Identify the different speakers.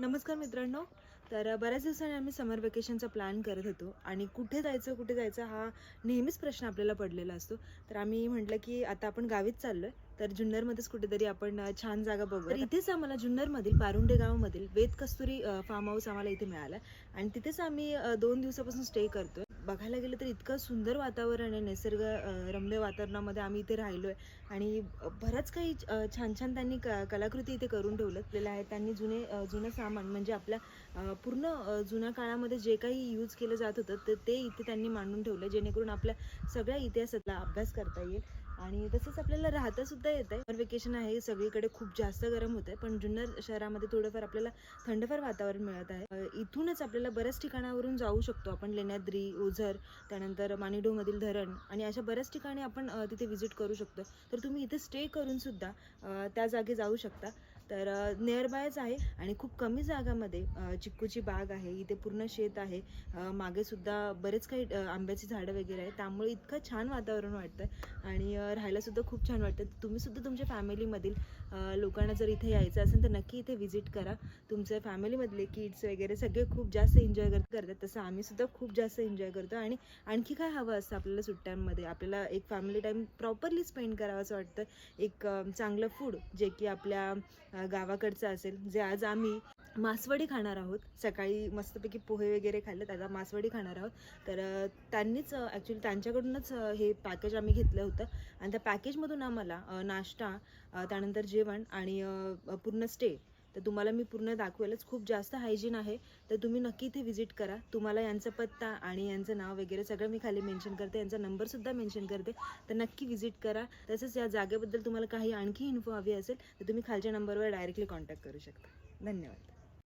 Speaker 1: नमस्कार मित्रांनो. तर बऱ्याच दिवसांनी आम्ही समर वेकेशनचा प्लॅन करत होतो आणि कुठे जायचं कुठे जायचं हा नेहमीच प्रश्न आपल्याला पडलेला असतो. तर आम्ही म्हटलं की आता आपण गावीच चाललो आहे तर जुन्नरमध्येच कुठेतरी आपण छान जागा बघू. तर इथेच आम्हाला जुन्नरमधील पारुंडे गावामधील वेद कस्तुरी फार्म हाऊस आम्हाला इथे मिळाला. आणि तिथेच आम्ही दोन दिवसापासून स्टे करतोय. बघायला गेलं तर इतकं सुंदर वातावरण आहे निसर्ग रम्य वातावरणामध्ये आम्ही इथे राहिलोय. आणि बरंच काही छान छान त्यांनी क कलाकृती इथे करून ठेवलं आहे त्यांनी जुने जुनं सामान म्हणजे आपल्या पूर्ण जुन्या काळामध्ये जे काही यूज केलं जात होतं तर ते इथे त्यांनी मांडून ठेवलं जेणेकरून आपल्या सगळ्या इतिहासातला अभ्यास करता येईल. आणि तसंच आपल्याला राहता सुद्धा येत आहे वेकेशन आहे सगळीकडे खूप जास्त गरम होत आहे पण जुन्नर शहरामध्ये थोडंफार आपल्याला थंडफार वातावरण मिळत आहे. इथूनच आपल्याला बऱ्याच ठिकाणावरून जाऊ शकतो आपण लेण्याद्री ओझर त्यानंतर मानिडोमधील धरण आणि अशा बऱ्याच ठिकाणी आपण तिथे व्हिजिट करू शकतो. तर तुम्ही इथे स्टे करून सुद्धा त्या जागी जाऊ शकता. तर नियर बायच आहे आणि खूप कमी जागामध्ये चिक्कूची बाग आहे. इथे पूर्ण शेत आहे. मागे सुद्धा बरेच काही आंब्याची झाडं वगैरे आहेत. त्यामुळे इतकं छान वातावरण वाटतं आणि राहायलासुद्धा राहायला सुद्धा खूप छान वाटतं तुम्ही सुद्धा तुमच्या फॅमिलीमधील लोकांना जर इथे यायचं असेल तर नक्की इथे व्हिजिट करा. तुमच्या फॅमिलीमधले किड्स वगैरे सगळे खूप जास्त एन्जॉय करत करतात. तसं आम्ही सुद्धा खूप जास्त एन्जॉय करतो. आणि आणखी काय हवं असतं आपल्याला सुट्ट्यांमध्ये? आपल्याला एक फॅमिली टाईम प्रॉपरली स्पेंड करावं असं वाटतं. एक चांगलं फूड जे की आपल्या गावाकडचं असेल. जे आज आम्ही मासवडी खाणार आहोत. सकाळी मस्तपैकी पोहे वगैरे खाल्ले त्याचा मासवडी खाणार आहोत. तर त्यांनीच ॲक्च्युली त्यांच्याकडूनच हे पॅकेज आम्ही घेतलं होतं. आणि त्या पॅकेजमधून आम्हाला नाश्ता त्यानंतर जेवण आणि पूर्ण स्टे तर तुम्हाला मी पूर्ण दाखवेलच. खूप जास्त हायजीन आहे. तर तुम्ही नक्की इथे व्हिजिट करा. तुम्हाला यांचा पत्ता आणि यांचं नाव वगैरे सगळं मी खाली मेन्शन करते. यांचा नंबरसुद्धा मेन्शन करते. तर नक्की व्हिजिट करा. तसंच या जागेबद्दल तुम्हाला काही आणखी इन्फो हवी असेल तर तुम्ही खालच्या नंबरवर डायरेक्टली कॉन्टॅक्ट करू शकता. धन्यवाद.